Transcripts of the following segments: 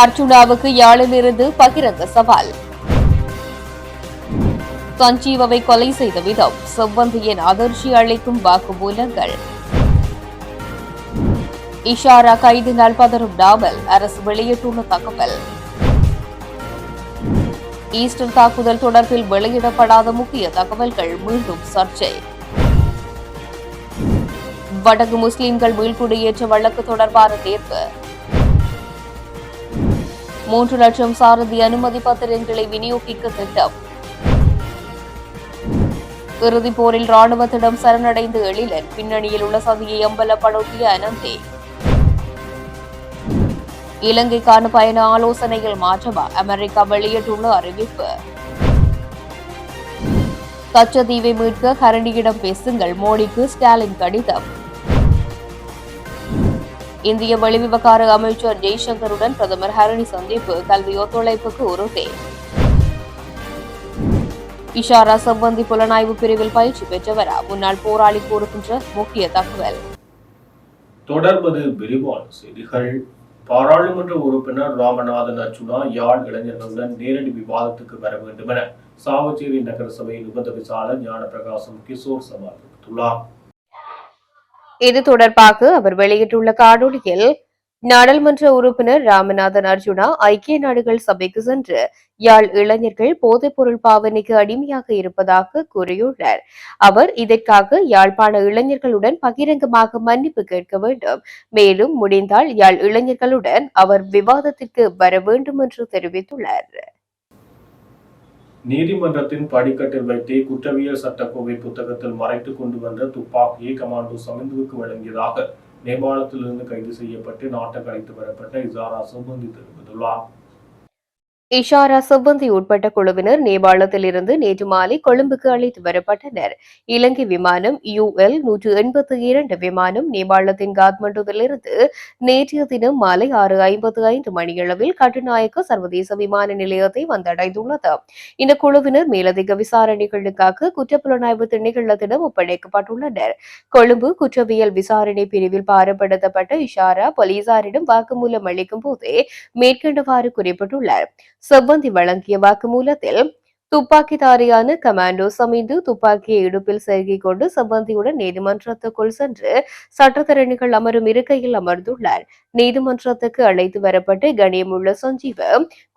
அர்ஜுனாவுக்கு யாழிலிருந்து பகிரங்க சவால். சஞ்சீவவை கொலை செய்த விதம் செவ்வந்தியின் அதிர்ச்சி அளிக்கும் வாக்குமூலங்கள். இஷாரா கைதினால் பதறும் நாவல் அரசு வெளியிட்டுள்ள தகவல். ஈஸ்டர் தாக்குதல் தொடர்பில் வெளியிடப்படாத முக்கிய தகவல்கள் மீண்டும் சர்ச்சை. வடக்கு முஸ்லிம்கள் மீள்குடியேற்ற வழக்கு தொடர்பான தீர்ப்பு. மூன்று லட்சம் சாரதி அனுமதி பத்திரங்களை விநியோகிக்க திட்டம். இறுதிப் போரில் ராணுவத்திடம் சரணடைந்த எழிலன். பின்னணியில் உள்ள சதியை அம்பலப்படுத்திய அனந்தே. இலங்கைக்கான பயண ஆலோசனைகள் மாற்றமா? அமெரிக்கா வெளியிட்டுள்ள அறிவிப்பு. கச்சத்தீவை மீட்க கரண்டியிடம் பேசுங்கள் மோடிக்கு ஸ்டாலின் கடிதம். இந்திய வெளிவிவகார அமைச்சர் ஜெய்சங்கருடன் பிரதமர் ஹரணி சந்திப்பு கல்வி ஒத்துழைப்புக்கு உறுதி. இஷாரா சம்பந்தி புலனாய்வு பிரிவில் பயிற்சி பெற்றவர். முன்னாள் போராளி கூறுகின்ற முக்கிய தகவல். தொடர்பது விரிவான செய்திகள். பாராளுமன்ற உறுப்பினர் ராமநாதன் அர்ஜுனா யாழ் இளைஞர்களுடன் நேரடி விவாதத்துக்கு வர வேண்டும் என சாவச்சேரி நகர சபை ஞான பிரகாசம் கிஷோர் சவால் விடுத்துள்ளார். இது தொடர்பாக அவர் வெளியிட்டுள்ள காணொலியில் நாடாளுமன்ற உறுப்பினர் ராமநாதன் அர்ஜுனா ஐக்கிய நாடுகள் சபைக்கு சென்று யாழ் இளைஞர்கள் போதைப்பொருள் பாவனைக்கு அடிமையாக இருப்பதாக கூறியுள்ளார். அவர் இதற்காக யாழ்ப்பாண இளைஞர்களுடன் பகிரங்கமாக மன்னிப்பு கேட்க வேண்டும். மேலும் முடிந்தால் யாழ் இளைஞர்களுடன் அவர் விவாதத்திற்கு வர வேண்டும் என்று தெரிவித்துள்ளார். நீதிமன்றத்தின் படிக்கட்டில் வைத்தே குற்றவியல் சட்டக்கோவை புத்தகத்தில் மறைத்து கொண்டு வந்த துப்பாக்கியை கமாண்டோ சமிந்துவுக்கு வழங்கியதாக நேபாளத்திலிருந்து கைது செய்யப்பட்டு நாட்டுக்கு அழைத்து வரப்பட்ட இசாரா சுமந்தி தெரிவித்துள்ளார். இஷாரா செவ்வந்தி உட்பட்ட குழுவினர் நேபாளத்தில் இருந்து நேற்று மாலை கொழும்புக்கு அழைத்து வரப்பட்டனர். இலங்கை விமானம் யுஎல் நூற்று எண்பத்தி இரண்டு விமானம் நேபாளத்தின் காத்மண்டுவிலிருந்து நேற்றைய தினம் மாலை ஆறு ஐம்பத்து ஐந்து மணியளவில் கட்டுநாயக்க சர்வதேச விமான நிலையத்தை வந்தடைந்துள்ளது. இந்த குழுவினர் மேலதிக விசாரணைகளுக்காக குற்றப்புலனாய்வு திணைக்களத்திடம் ஒப்படைக்கப்பட்டுள்ளனர். கொழும்பு குற்றவியல் விசாரணை பிரிவில் பாரப்படுத்தப்பட்ட இஷாரா போலீசாரிடம் வாக்குமூலம் அளிக்கும் போதே மேற்கண்டவாறு குறிப்பிட்டுள்ளார். செவ்வந்தி வழங்கிய வாக்குமூலத்தில் துப்பாக்கிதாரியான கமாண்டோ சமீந்து துப்பாக்கியை இடுப்பில் செருகிக் கொண்டு சம்பந்தியுடன் நீதிமன்றத்துக்குள் சென்று சட்டத்தரணிகள் அமரும் இருக்கையில் அமர்ந்துள்ளார். நீதிமன்றத்துக்கு அழைத்து வரப்பட்டு கணியமுள்ள சஞ்சீவ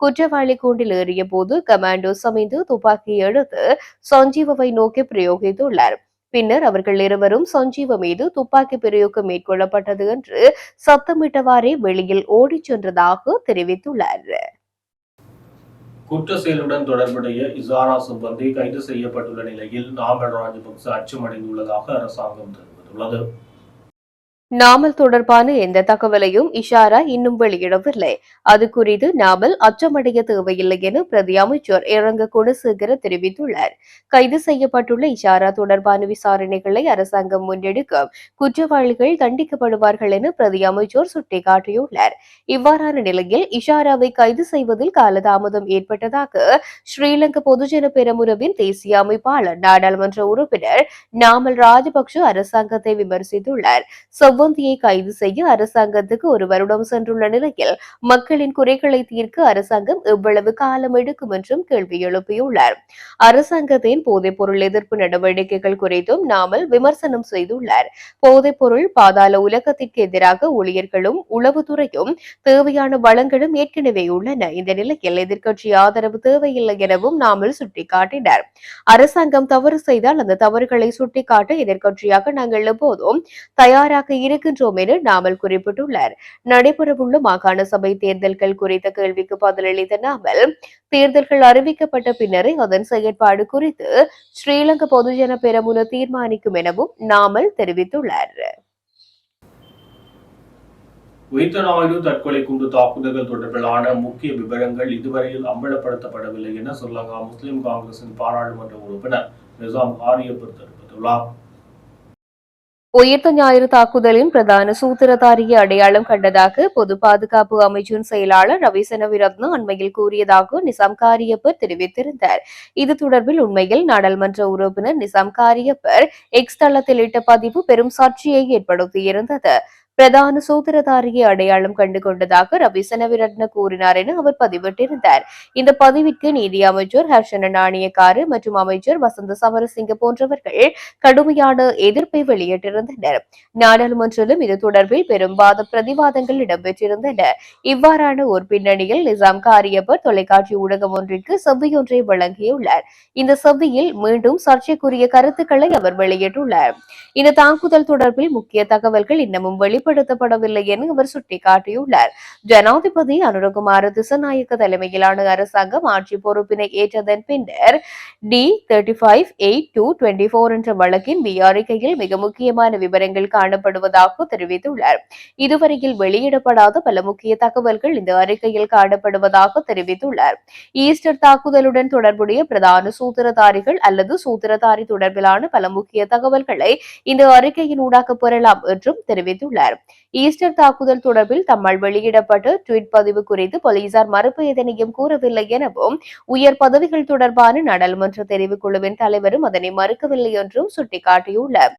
குற்றவாளி கூண்டில் ஏறிய போது கமாண்டோ சமீந்து துப்பாக்கியை எடுத்து சஞ்சீவவை நோக்கி பிரயோகித்துள்ளார். பின்னர் அவர்கள் இருவரும் சஞ்சீவ மீது துப்பாக்கி பிரயோகம் மேற்கொள்ளப்பட்டது என்று சத்தமிட்டவாறே வெளியில் ஓடிச் சென்றதாக தெரிவித்துள்ளார். குற்ற செயலுடன் தொடர்புடைய இசாரா சுப்பந்தி கைது செய்யப்பட்டுள்ள நிலையில் நாமல் ராஜபக்ச அச்சமடைந்துள்ளதாக அரசாங்கம் தெரிவித்துள்ளது. நாமல் தொடர்பான எந்த தகவலையும் இஷாரா இன்னும் வெளியிடவில்லை. அது குறித்து நாமல் அச்சமடைய தேவையில்லை என பிரதி அமைச்சர் இரங்க குணசேகர தெரிவித்துள்ளார். கைது செய்யப்பட்டுள்ள இஷாரா தொடர்பான விசாரணைகளை அரசாங்கம் முன்னெடுக்கும் குற்றவாளிகள் தண்டிக்கப்படுவார்கள் என பிரதி அமைச்சர் சுட்டிக்காட்டியுள்ளார். இவ்வாறான நிலையில் இஷாராவை கைது செய்வதில் காலதாமதம் ஏற்பட்டதாக ஸ்ரீலங்கா பொதுஜன பெரமுனவின் தேசிய அமைப்பாளர் நாடாளுமன்ற உறுப்பினர் நாமல் ராஜபக்ஷ அரசாங்கத்தை விமர்சித்துள்ளார். செவ்வந்தியை கைது செய்ய அரசாங்கத்துக்கு ஒரு வருடம் சென்றுள்ள நிலையில் மக்களின் குறைகளை தீர்க்க அரசாங்கம் எவ்வளவு காலம் எடுக்கும் என்றும் கேள்வி எழுப்பியுள்ளார். அரசாங்கத்தின் போதைப்பொருள் எதிர்ப்பு நடவடிக்கைகள் குறித்தும் நாமல் விமர்சனம் செய்துள்ளார். போதைப்பொருள் பாதாள உலகத்திற்கு எதிராக ஊழியர்களும் உளவுத்துறையும் தேவையான வளங்களும் ஏற்கனவே உள்ளன. இந்த நிலையில் எதிர்க்கட்சி ஆதரவு தேவையில்லை எனவும் நாமல் சுட்டிக்காட்டினார். அரசாங்கம் தவறு செய்தால் அந்த தவறுகளை சுட்டிக்காட்ட எதிர்க்கட்சியாக நாங்கள் எப்போதும் தயாராக இருக்கின்றோம் என நாமல் குறிப்பிட்டுள்ளார். நடைபெறவுள்ள மாகாண சபை தேர்தல்கள் குறித்த கேள்விக்கு பதிலளித்த நாமல் தேர்தல்கள் அறிவிக்கப்பட்ட பின்னரே அதன் செயற்பாடு குறித்து ஸ்ரீலங்கா பொதுஜன பெரமுன தீர்மானிக்கும் எனவும் நாமல் தெரிவித்துள்ளார். உயிர்த்த நாயுடு தற்கொலை குண்டு தாக்குதல்கள் தொடர்பிலான முக்கிய விவரங்கள் இதுவரையில் அம்பலப்படுத்தப்படவில்லை என ஸ்ரீலங்கா முஸ்லிம் காங்கிரசின் பாராளுமன்ற உறுப்பினர் நிசாம் ஆரியப்பர் தெரிவித்துள்ளார். உயிர்த்த ஞாயிறு தாக்குதலின் பிரதான சூத்திரதாரியை அடையாளம் கண்டதாக பொது பாதுகாப்பு அமைச்சின் செயலாளர் ரவிசன விரத்ன அண்மையில் கூறியதாக நிசாம் காரியப்பர் தெரிவித்திருந்தார் இது தொடர்பில் உண்மையில் நாடாளுமன்ற உறுப்பினர் நிசாம் காரியப்பர் எக்ஸ் தளத்தில் இட்ட பதிவு பெரும் சாட்சியை ஏற்படுத்தியிருந்தது பிரதான சூத்திரதாரியை அடையாளம் கண்டு கொண்டதாக ரவி செனவிரட்ன கூறினார் என அவர் பதிவிட்டிருந்தார். இந்த பதிவிற்கு நீதி அமைச்சர் ஹர்ஷன நாணயக்காரு மற்றும் அமைச்சர் வசந்த சமரசிங்க போன்றவர்கள் கடுமையான எதிர்ப்பை வெளியிட்டிருந்தனர். நாடாளுமன்றிலும் இது தொடர்பில் பெரும் வாத பிரதிவாதங்கள் இடம்பெற்றிருந்தன. இவ்வாறான ஒரு பின்னணியில் நிசாம் காரியப்பர் தொலைக்காட்சி ஊடகம் ஒன்றிற்கு செவ்வியொன்றை வழங்கியுள்ளார். இந்த செவ்வியில் மீண்டும் சர்ச்சைக்குரிய கருத்துக்களை அவர் வெளியிட்டுள்ளார். இந்த தாக்குதல் தொடர்பில் முக்கிய தகவல்கள் இன்னமும் வெளிப்படுத்தப்படவில்லை என அவர் சுட்டிக்காட்டியுள்ளார். ஜனாதிபதி அனுரகுமார திசநாயக்க தலைமையிலான அரசாங்கம் ஆட்சி பொறுப்பினை ஏற்றதன் பின்னர் D thirty five eight two twenty four என்ற வழக்கின் விசாரிக்கையில் மிக முக்கியமான விவரங்கள் காணப்படுவதாக தெரிவித்துள்ளார். இதுவரையில் வெளியிடப்படாத பல முக்கிய தகவல்கள் இந்த அறிக்கையில் காணப்படுவதாக தெரிவித்துள்ளார். ஈஸ்டர் தாக்குதலுடன் தொடர்புடைய பிரதான சூத்திரதாரிகள் அல்லது சூத்திரதாரி தொடர்பிலான பல முக்கிய தகவல்களை இந்த அறிக்கையின் ஊடாக பெறலாம் என்றும் தெரிவித்துள்ளார். ஈஸ்டர் தாக்குதல் தொடர்பில் தம்மால் வெளியிடப்பட்ட ட்வீட் பதிவு குறித்து போலீசார் மறுப்பு எதனையும் கூறவில்லை எனவும் உயர் பதவிகள் தொடர்பான நாடாளுமன்ற தெரிவுக்குழுவின் தலைவரும் அதனை மறுக்கவில்லை என்றும் சுட்டிக்காட்டியுள்ளார்.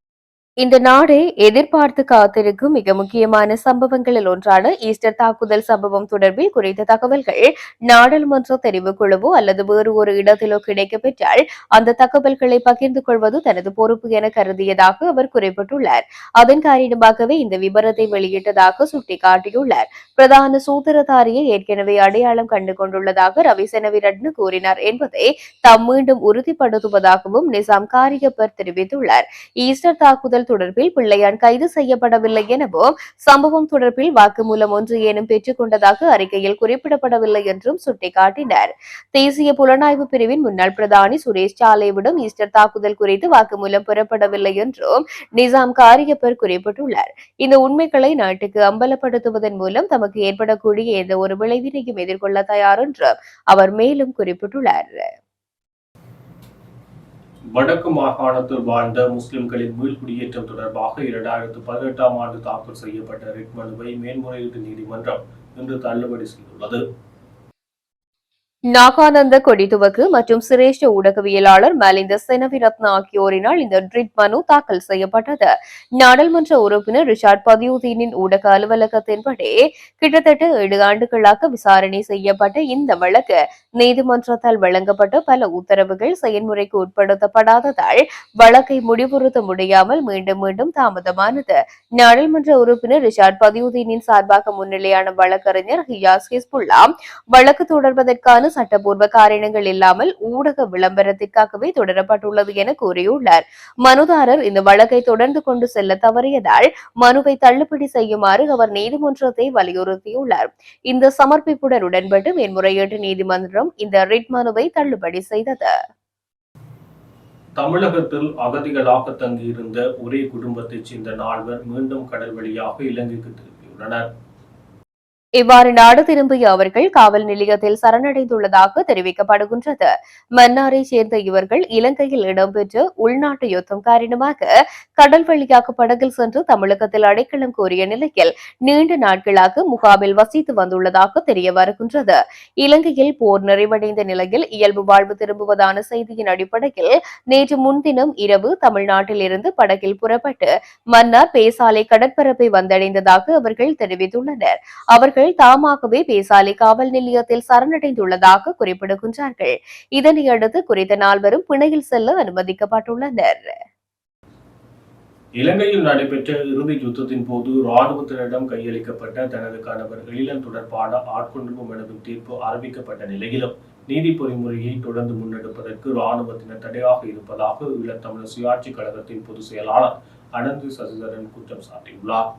இந்த நாடே எதிர்பார்த்து காத்திருக்கும் மிக முக்கியமான சம்பவங்களில் ஒன்றான ஈஸ்டர் தாக்குதல் சம்பவம் தொடர்பில் குறித்த தகவல்கள் நாடாளுமன்ற தெரிவுக்குழுவோ அல்லது வேறு ஒரு இடத்திலோ கிடைக்கப்பெற்றால் அந்த தகவல்களை பகிர்ந்து கொள்வது தனது பொறுப்பு என கருதியதாக அவர் குறிப்பிட்டுள்ளார். அதன் காரணமாகவே இந்த விபரத்தை வெளியிட்டதாக சுட்டிக்காட்டியுள்ளார். பிரதான சூத்திரதாரியை ஏற்கனவே அடையாளம் கண்டு கொண்டுள்ளதாக ரவிசெனவிரட்னு கூறினார் என்பதை தாம் மீண்டும் உறுதிப்படுத்துவதாகவும் நிசாம் காரியப்பர் தெரிவித்துள்ளார். ஈஸ்டர் தாக்குதல் தொடர்பில் பிள்ளையான் கைது செய்யப்படவில்லை எனவும் சம்பவம் தொடர்பில் வாக்குமூலம் ஒன்று ஏனும் பெற்றுக் கொண்டதாக அறிக்கையில் குறிப்பிடப்படவில்லை என்றும் சுட்டிக்காட்டினர். தேசிய புலனாய்வு பிரிவின் முன்னாள் பிரதானி சுரேஷ் சாலேவிடம் ஈஸ்டர் தாக்குதல் குறித்து வாக்குமூலம் பெறப்படவில்லை என்றும் நிசாம் காரியப்பர் குறிப்பிட்டுள்ளார். இந்த உண்மைகளை நாட்டுக்கு அம்பலப்படுத்துவதன் மூலம் தமக்கு ஏற்படக்கூடிய எந்த ஒரு விளைவினையும் எதிர்கொள்ள தயார் என்றும் அவர் மேலும் குறிப்பிட்டுள்ளார். வடக்கு மாகாணத்தில் வாழ்ந்த முஸ்லிம்களின் மீள்குடியேற்றம் தொடர்பாக இரண்டாயிரத்து பதினெட்டாம் ஆண்டு தாக்கல் செய்யப்பட்ட ரிட் மனுவை மேன்முறையீட்டு நீதிமன்றம் இன்று தள்ளுபடி செய்துள்ளது. நாகானந்த கொடிதுவக்கு மற்றும் சிரேஷ்ட ஊடகவியலாளர் மலிந்த செனவிரத்ன ஆகியோரினால் இந்த ட்ரிட் மனு தாக்கல் செய்யப்பட்டது. நாடாளுமன்ற உறுப்பினர் ரிஷாட் பதியுதீனின் ஊடக அலுவலகத்தின்படி கிட்டத்தட்ட ஏழு ஆண்டுகளாக விசாரணை செய்யப்பட்ட இந்த வழக்கு நீதிமன்றத்தால் வழங்கப்பட்ட பல உத்தரவுகள் செயல்முறைக்கு உட்படுத்தப்படாததால் வழக்கை முடிவுறுத்த முடியாமல் மீண்டும் மீண்டும் தாமதமானது. நாடாளுமன்ற உறுப்பினர் ரிஷாட் பதியுதீனின் சார்பாக முன்னிலையான வழக்கறிஞர் ஹியாஸ் ஹிஸ்புல்லா வழக்கு தொடர்வதற்கான சட்டப்பூர்வ காரணங்கள் இல்லாமல் ஊடக விளம்பரத்திற்காகவே தொடரப்பட்டுள்ளது என கூறியுள்ளார். மனுதாரர் இந்த வழக்கை தொடர்ந்து கொண்டு செல்ல தவறியதால் மனுவை தள்ளுபடி செய்யுமாறு அவர் நீதிமன்றத்தை வலியுறுத்தியுள்ளார். இந்த சமர்ப்பிப்புடன் உடன்பட்டு மேன்முறையீட்டு நீதிமன்றம் இந்த ரிட் மனுவை தள்ளுபடி செய்தது. தமிழகத்தில் அகதிகளாக தங்கியிருந்த ஒரே குடும்பத்தைச் சேர்ந்த நால்வர் மீண்டும் கடல் வழியாக இலங்கைக்கு திரும்பியுள்ளனர். இவ்வாறு நாடு திரும்பிய அவர்கள் காவல் நிலையத்தில் சரணடைந்துள்ளதாக தெரிவிக்கப்படுகின்றது. மன்னாரை சேர்ந்த இவர்கள் இலங்கையில் இடம்பெற்ற உள்நாட்டு யுத்தம் காரணமாக கடல் வழியாக படகில் சென்று தமிழகத்தில் அடைக்கலம் கோரிய நிலையில் நீண்ட நாட்களாக முகாமில் வசித்து வந்துள்ளதாக தெரிய வருகின்றது. இலங்கையில் போர் நிறைவடைந்த நிலையில் இயல்பு வாழ்வு திரும்புவதான செய்தியின் அடிப்படையில் நேற்று முன்தினம் இரவு தமிழ்நாட்டில் இருந்து படகில் புறப்பட்டு மன்னார் பேசாலை கடற்பரப்பை வந்தடைந்ததாக அவர்கள் தெரிவித்துள்ளனர். அவர்கள் தாமாகவே பேசாலை காவல் நிலையத்தில் சரணடைந்துள்ளதாக குறிப்பிடுகின்றார்கள். இதனையடுத்து குறித்த நால்வரும் பிணையில் செல்ல அனுமதிக்கப்பட்டுள்ளனர். இலங்கையில் நடைபெற்ற இறுதி யுத்தத்தின் போது இராணுவத்தினரிடம் கையளிக்கப்பட்ட தனது கணவர் எழிலன் தொடர்பான ஆட்கொண்டிருக்கும் மனுவின் தீர்ப்பு அறிவிக்கப்பட்ட நிலையிலும் நீதி பொறிமுறையை தொடர்ந்து முன்னெடுப்பதற்கு இராணுவத்தினர் தடையாக இருப்பதாக ஈழத்தமிழர் சுயாட்சி கழகத்தின் பொதுச் செயலாளர் அனந்தி சசிதரன் குற்றம் சாட்டியுள்ளார்.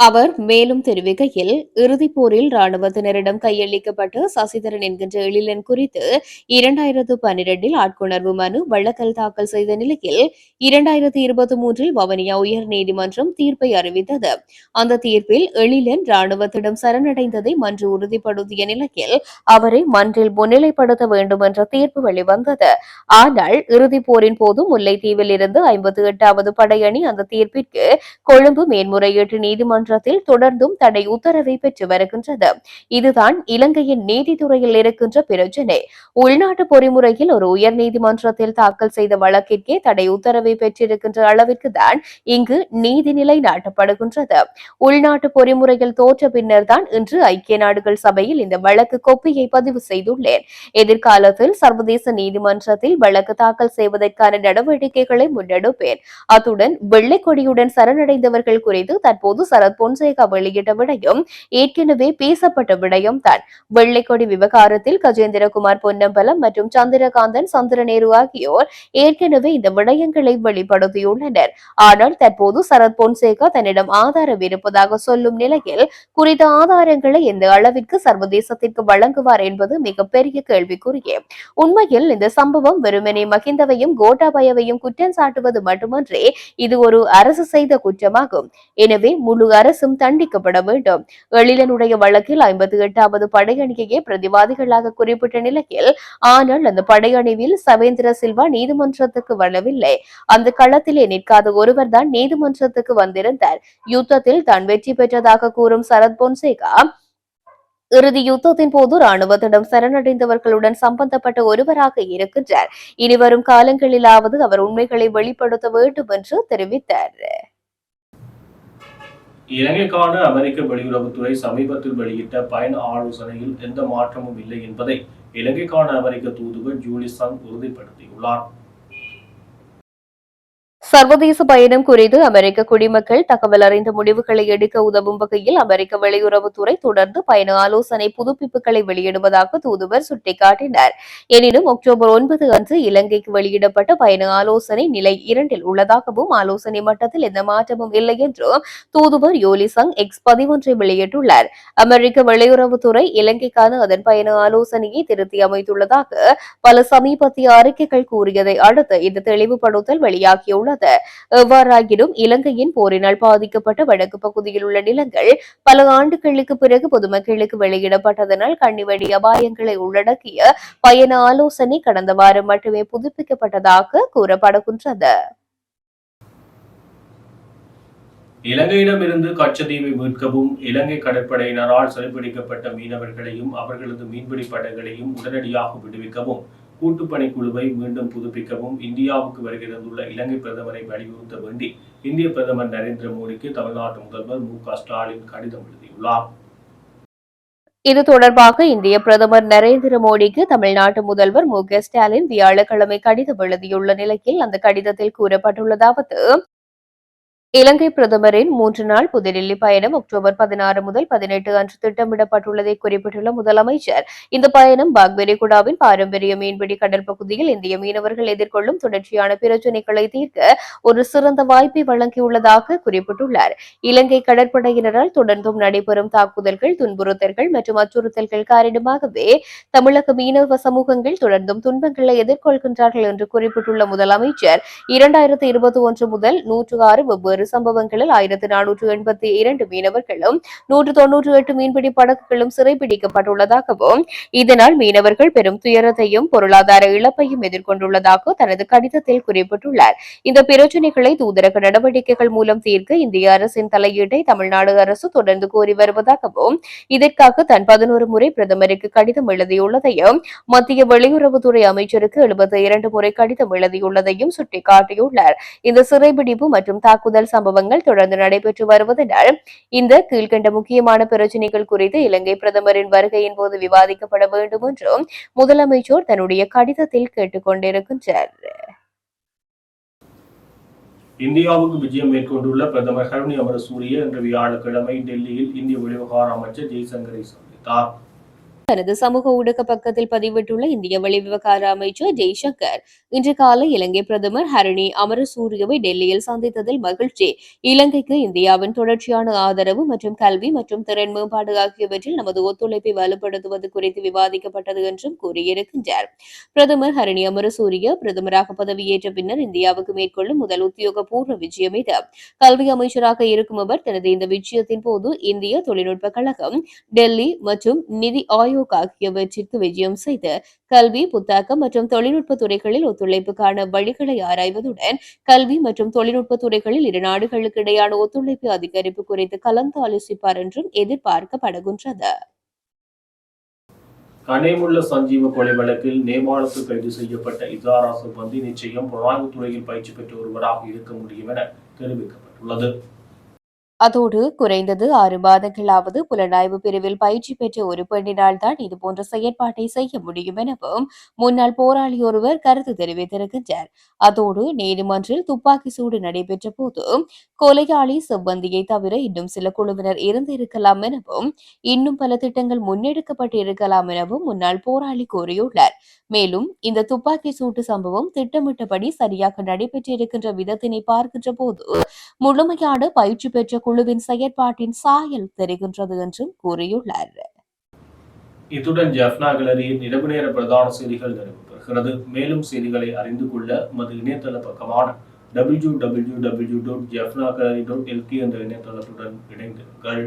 அவர் மேலும் தெரிவிக்கையில் இறுதிப் போரில் ராணுவத்தினரிடம் கையளிக்கப்பட்ட சசிதரன் என்கின்ற எழிலன் குறித்து இரண்டாயிரத்து பன்னிரண்டில் ஆட்கொணர்வு மனு வழக்கல் தாக்கல் செய்த நிலையில் இரண்டாயிரத்தி இருபத்தி மூன்றில் வவனியா உயர் நீதிமன்றம் தீர்ப்பை அறிவித்தது. அந்த தீர்ப்பில் எழிலன் ராணுவத்திடம் சரணடைந்ததை மன்று உறுதிப்படுத்திய நிலையில் அவரை மன்றில் முன்னிலைப்படுத்த வேண்டும் என்ற தீர்ப்பு வெளிவந்தது. ஆனால் இறுதிப் போரின் போது முல்லைத்தீவில் இருந்து ஐம்பத்தி எட்டாவது படையணி அந்த தீர்ப்பிற்கு கொழும்பு மேன்முறையீட்டு நீதிமன்ற நீதிமன்றத்தில் தொடர்ந்தும் தடை உத்தரவை பெற்று வருகின்றது. இதுதான் இலங்கையின் நீதித்துறையில் இருக்கின்ற பிரச்சினை. உள்நாட்டு பொறிமுறையில் ஒரு உயர் நீதிமன்றத்தில் தாக்கல் செய்த வழக்கிற்கே தடை உத்தரவை பெற்றிருக்கின்ற அளவிற்கு தான் இங்கு நீதி நிலைநாட்டப்படுகின்றது. உள்நாட்டு பொறிமுறையில் தோற்ற பின்னர் தான் இன்று ஐக்கிய நாடுகள் சபையில் இந்த வழக்கு கொப்பியை பதிவு செய்துள்ளேன். எதிர்காலத்தில் சர்வதேச நீதிமன்றத்தில் வழக்கு தாக்கல் செய்வதற்கான நடவடிக்கைகளை முன்னெடுப்பேன். அத்துடன் வெள்ளை கொடியுடன் சரணடைந்தவர்கள் குறித்து தற்போது சரத் பொன்சேகா வெளியிட்ட விடயம் ஏற்கனவே பேசப்பட்ட விடயம் தான். வெள்ளைக்கொடி விவகாரத்தில் கஜேந்திரகுமார் பொன்னம்பலம் மற்றும் சந்திரகாந்தன் சந்திரநேரு ஆகியோர் ஏற்கனவே இந்த விடயங்களை வெளிப்படுத்தியுள்ளனர். ஆனால் தற்போது சரத் பொன்சேகா தன்னிடம் ஆதாரம் இருப்பதாக சொல்லும் நிலையில் குறித்த ஆதாரங்களை எந்த அளவிற்கு சர்வதேசத்திற்கு வழங்குவார் என்பது மிகப்பெரிய கேள்விக்குரிய உண்மையில் இந்த சம்பவம் வெறுமனே மகிந்தவையும் கோட்டாபயவையும் குற்றம் சாட்டுவது மட்டுமன்றி இது ஒரு அரசு செய்த குற்றமாகும். எனவே முழு அரசும் தண்டிக்கப்பட வேண்டும். எழிலனுடைய வழக்கில் ஐம்பத்தி எட்டாவது படையணியையே பிரதிவாதிகளாக குறிப்பிட்ட நிலையில் ஆனால் அந்த படையணிவில் சவேந்திர சில்வா நீதிமன்றத்துக்கு வரவில்லை. அந்த களத்திலே நிற்காத ஒருவர் தான் நீதிமன்றத்துக்கு வந்திருந்தார். யுத்தத்தில் தான் வெற்றி பெற்றதாக கூறும் சரத் பொன்சேகா இறுதி யுத்தத்தின் போது ராணுவத்திடம் சரணடைந்தவர்களுடன் சம்பந்தப்பட்ட ஒருவராக இருக்கின்றார். இனிவரும் காலங்களிலாவது அவர் உண்மைகளை வெளிப்படுத்த வேண்டும் என்று தெரிவித்தார். இலங்கைக்கான அமெரிக்க வெளியுறவுத்துறை சமீபத்தில் வெளியிட்ட பயண ஆலோசனையில் எந்த மாற்றமும் இல்லை என்பதை இலங்கைக்கான அமெரிக்க தூதுவர் ஜூலிசாங் உறுதிப்படுத்தியுள்ளார். சர்வதேச பயணம் குறித்து அமெரிக்க குடிமக்கள் தகவல் அறிந்த முடிவுகளை எடுக்க உதவும் வகையில் அமெரிக்க வெளியுறவுத்துறை தொடர்ந்து பயண ஆலோசனை புதுப்பிப்புகளை வெளியிடுவதாக தூதுவர் சுட்டிக்காட்டினார். எனினும் அக்டோபர் ஒன்பது அன்று இலங்கைக்கு வெளியிடப்பட்ட பயண ஆலோசனை நிலை இரண்டில் உள்ளதாகவும் ஆலோசனை மட்டத்தில் எந்த மாற்றமும் இல்லை என்றும் தூதுவர் யோலிசங் எக்ஸ் பதிவொன்றை வெளியிட்டுள்ளார். அமெரிக்க வெளியுறவுத்துறை இலங்கைக்கான அதன் பயண ஆலோசனையை திருத்தி அமைத்துள்ளதாக பல சமீபத்திய அறிக்கைகள் கூறியதை அடுத்து இந்த தெளிவுபடுத்தல் வெளியாகியுள்ளது. எவ்வாறாயினும் இலங்கையின் போரினால் பாதிக்கப்பட்ட வடக்கு பகுதியில் உள்ள நிலங்கள் பல ஆண்டுகளுக்கு பிறகு பொதுமக்களுக்கு வெளியிடப்பட்டதனால் கண்ணிவெடி அபாயங்களை உள்ளடக்கிய பயண ஆலோசனை கடந்த வாரம் மட்டுமே புதுப்பிக்கப்பட்டதாக கூறப்படுகின்றது. இலங்கையிடமிருந்து கச்சதீவை மீட்கவும் இலங்கை கடற்படையினரால் சிறைபிடிக்கப்பட்ட மீனவர்களையும் அவர்களது மீன்பிடி படகுகளையும் உடனடியாக விடுவிக்கவும் கூட்டுப்பணி குழுவை மீண்டும் புதுப்பிக்கவும் இந்தியாவுக்கு வருகிறந்துள்ள இலங்கை பிரதமரை வலியுறுத்த வேண்டி இந்திய பிரதமர் நரேந்திர மோடிக்கு தமிழ்நாட்டு முதல்வர் மு க ஸ்டாலின் கடிதம் எழுதியுள்ளார். இது தொடர்பாக இந்திய பிரதமர் நரேந்திர மோடிக்கு தமிழ்நாட்டு முதல்வர் மு க ஸ்டாலின் வியாழக்கிழமை கடிதம் எழுதியுள்ள நிலையில் அந்த கடிதத்தில் கூறப்பட்டுள்ளதாவது இலங்கை பிரதமரின் மூன்று நாள் புதுடில்லி பயணம் அக்டோபர் பதினாறு முதல் பதினெட்டு அன்று திட்டமிடப்பட்டுள்ளதை குறிப்பிட்டுள்ள முதலமைச்சர் இந்த பயணம் பாக்வெரிகுடாவின் பாரம்பரிய மீன்பிடி கடல் பகுதியில் இந்திய மீனவர்கள் எதிர்கொள்ளும் தொடர்ச்சியான பிரச்சினைகளை தீர்க்க ஒரு சிறந்த வாய்ப்பை வழங்கியுள்ளதாக குறிப்பிட்டுள்ளார். இலங்கை கடற்படையினரால் தொடர்ந்தும் நடைபெறும் தாக்குதல்கள் துன்புறுத்தல்கள் மற்றும் அச்சுறுத்தல்கள் காரணமாகவே தமிழக மீனவ சமூகங்கள் தொடர்ந்தும் துன்பங்களை எதிர்கொள்கின்றார்கள் என்று குறிப்பிட்டுள்ள முதலமைச்சர் இரண்டாயிரத்தி இருபத்தி ஒன்று முதல் நூற்று ஆறு வெவ்வேறு சம்பவங்களில் ஆயிரத்தி நானூற்று எண்பத்தி இரண்டு மீனவர்களும் நூற்று தொன்னூற்று எட்டு மீன்பிடி படகுகளும் சிறைபிடிக்கப்பட்டுள்ளதாகவும் இதனால் மீனவர்கள் பெரும் துயரத்தையும் பொருளாதார இழப்பையும் எதிர்கொண்டுள்ளதாக தனது கடிதத்தில் குறிப்பிட்டுள்ளார். இந்த பிரச்சினைகளை தூதரக நடவடிக்கைகள் மூலம் தீர்க்க இந்திய அரசின் தலையீட்டை தமிழ்நாடு அரசு தொடர்ந்து கோரி வருவதாகவும் இதற்காக தன் பதினோரு முறை பிரதமருக்கு கடிதம் எழுதியுள்ளதையும் மத்திய வெளியுறவுத்துறை அமைச்சருக்கு எழுபத்தி இரண்டு முறை கடிதம் எழுதியுள்ளதையும் சுட்டிக்காட்டியுள்ளார். இந்த சிறைபிடிப்பு மற்றும் தாக்குதல் சம்பவங்கள் தொடர்ந்து நடைபெற்று வருவதனால் இந்த கீழ்கண்ட முக்கியமான பிரச்சினைகள் குறித்து இலங்கை பிரதமரின் வருகையின் போது விவாதிக்கப்பட வேண்டும் என்றும் முதலமைச்சர் தன்னுடைய கடிதத்தில் கேட்டுக்கொண்டிருக்கின்றார். இந்தியாவுக்கு விஜயம் மேற்கொண்டுள்ள பிரதமர் ஹர்னி அமரசூரிய இன்று வியாழக்கிழமை டெல்லியில் இந்திய வெளிவிவகார அமைச்சர் ஜெய்சங்கரை சந்தித்தார். தனது சமூக ஊடக பக்கத்தில் பதிவிட்டுள்ள இந்திய வெளிவிவகார அமைச்சர் ஜெய்சங்கர் இன்று காலை இலங்கை பிரதமர் ஹரணி அமரசூரியவை டெல்லியில் சந்தித்ததில் மகிழ்ச்சி. இலங்கைக்கு இந்தியாவின் தொடர்ச்சியான ஆதரவு மற்றும் கல்வி மற்றும் திறன் மேம்பாடு ஆகியவற்றில் நமது ஒத்துழைப்பை வலுப்படுத்துவது குறித்து விவாதிக்கப்பட்டது என்றும் கூறியிருக்கின்றார். பிரதமர் ஹரணி அமரசூரிய பிரதமராக பதவியேற்ற பின்னர் இந்தியாவுக்கு மேற்கொள்ளும் முதல் உத்தியோகபூர்வ விஜயம் இது. கல்வி அமைச்சராக இருக்கும் அவர் தனது இந்த விஜயத்தின் போது இந்திய தொழில்நுட்ப கழகம் டெல்லி மற்றும் நிதி ஆயோக் ஆயோக் ஆகியவற்றிற்கு விஜயம் செய்து கல்வி புத்தாக்கம் மற்றும் தொழில்நுட்ப துறைகளில் ஒத்துழைப்புக்கான வழிகளை ஆராய்வதுடன் கல்வி மற்றும் தொழில்நுட்ப துறைகளில் இரு நாடுகளுக்கு இடையான ஒத்துழைப்பு அதிகரிப்பு குறித்து கலந்து ஆலோசிப்பார் என்றும் எதிர்பார்க்கப்படுகின்றது. கனேமுள்ள சஞ்சீவ கொலை வழக்கில் நேபாளத்தில் கைது செய்யப்பட்ட இசாரா சிப்பந்தி நிச்சயம் புலனாய்வுத்துறையில் பயிற்சி பெற்ற ஒருவராக இருக்க முடியும் என தெரிவிக்கப்பட்டுள்ளது. அதோடு குறைந்தது ஆறு மாதங்களாவது புலனாய்வு பிரிவில் பயிற்சி பெற்ற ஒரு பெண்ணினால் தான் இதுபோன்ற செயற்பாட்டை செய்ய முடியும் எனவும் முன்னாள் போராளி ஒருவர் கருத்து தெரிவித்திருக்கின்றார். அதோடு நீதிமன்றில் துப்பாக்கி சூடு நடைபெற்ற போது கொலையாளி செவ்வந்தியை தவிர இன்னும் சில குழுவினர் இருந்திருக்கலாம் எனவும் இன்னும் பல திட்டங்கள் முன்னெடுக்கப்பட்டு இருக்கலாம் எனவும் முன்னாள் போராளி கூறியுள்ளார். மேலும் இந்த துப்பாக்கி சூட்டு சம்பவம் திட்டமிட்டபடி சரியாக நடைபெற்றிருக்கின்ற விதத்தினை பார்க்கின்ற போது முழுமையான பயிற்சி பெற்ற குழுவின் செயற்பாட்டின் சாயல் தெரிகின்றது என்றும் கூறியுள்ளார். இத்துடன் ஜப்னா கிளரியின் இரவு நேர பிரதான செய்திகள் நிறைவு பெறுகிறது மேலும் செய்திகளை அறிந்து கொள்ள மது இணையதள பக்கமான W W W dot Jaffna gallery dot LK என்ற இணையதளத்துடன் இணைந்திருங்கள்.